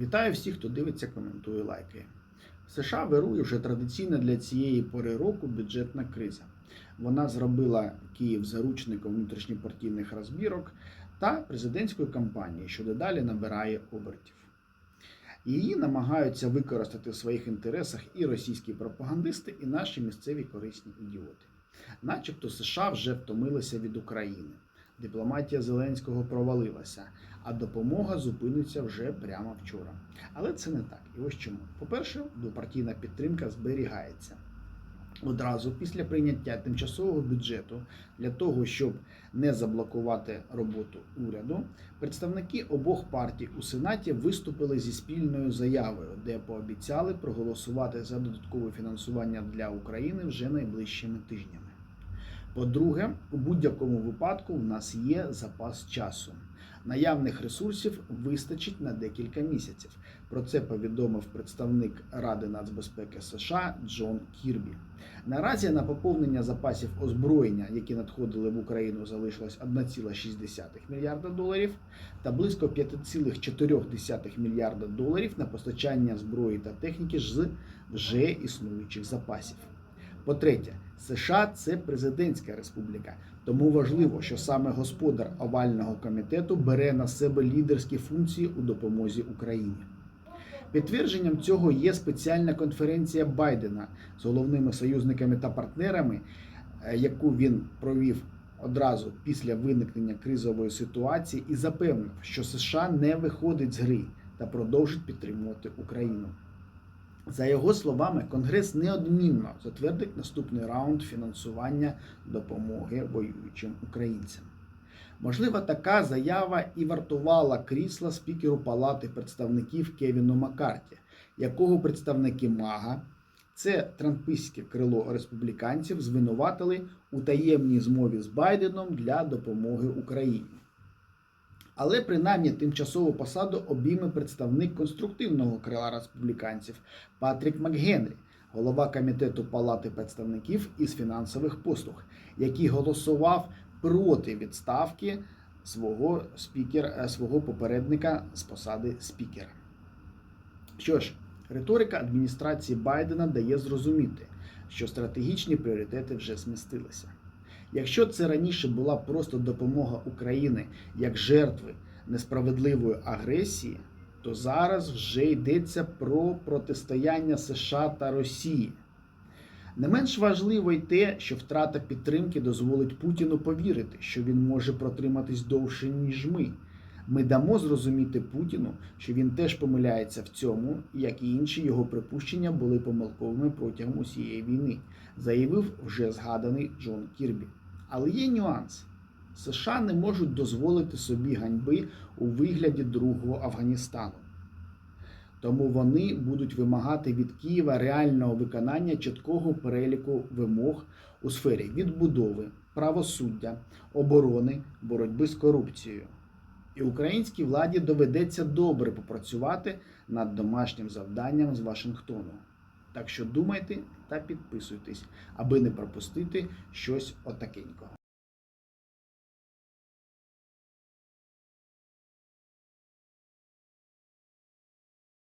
Вітаю всіх, хто дивиться, коментує, лайкає. США вирує вже традиційна для цієї пори року бюджетна криза. Вона зробила Київ заручником внутрішньопартійних розбірок та президентської кампанії, що дедалі набирає обертів. Її намагаються використати в своїх інтересах і російські пропагандисти, і наші місцеві корисні ідіоти. Начебто США вже втомилися від України. Дипломатія Зеленського провалилася, а допомога зупиниться вже прямо вчора. Але це не так. І ось чому. По-перше, двопартійна підтримка зберігається. Одразу після прийняття тимчасового бюджету для того, щоб не заблокувати роботу уряду, представники обох партій у Сенаті виступили зі спільною заявою, де пообіцяли проголосувати за додаткове фінансування для України вже найближчими тижнями. По-друге, у будь-якому випадку в нас є запас часу. Наявних ресурсів вистачить на декілька місяців. Про це повідомив представник Ради нацбезпеки США Джон Кірбі. Наразі на поповнення запасів озброєння, які надходили в Україну, залишилось 1,6 мільярда доларів, та близько 5,4 мільярда доларів на постачання зброї та техніки з вже існуючих запасів. По-третє, США це президентська республіка, тому важливо, що саме господар овального комітету бере на себе лідерські функції у допомозі Україні. Підтвердженням цього є спеціальна конференція Байдена з головними союзниками та партнерами, е, яку він провів одразу після виникнення кризової ситуації, і запевнив, що США не виходить з гри та продовжить підтримувати Україну. За його словами, Конгрес неодмінно затвердить наступний раунд фінансування допомоги воюючим українцям. Можливо, така заява і вартувала крісла спікеру Палати представників Кевіну Маккарті, якого представники МАГА, це трампистське крило республіканців, звинуватили у таємній змові з Байденом для допомоги Україні. Але принаймні тимчасову посаду обійме представник конструктивного крила республіканців Патрік Макгенрі, голова комітету Палати представників із фінансових послуг, який голосував проти відставки свого спікера, свого попередника з посади спікера. Що ж, риторика адміністрації Байдена дає зрозуміти, що стратегічні пріоритети вже змістилися. Якщо це раніше була просто допомога України як жертви несправедливої агресії, то зараз вже йдеться про протистояння США та Росії. Не менш важливо й те, що втрата підтримки дозволить Путіну повірити, що він може протриматись довше, ніж ми. Ми дамо зрозуміти Путіну, що він теж помиляється в цьому, як і інші його припущення були помилковими протягом усієї війни, заявив вже згаданий Джон Кірбі. Але є нюанс. США не можуть дозволити собі ганьби у вигляді другого Афганістану. Тому вони будуть вимагати від Києва реального виконання чіткого переліку вимог у сфері відбудови, правосуддя, оборони, боротьби з корупцією. І українській владі доведеться добре попрацювати над домашнім завданням з Вашингтону. Так що думайте та підписуйтесь, аби не пропустити щось отакенького.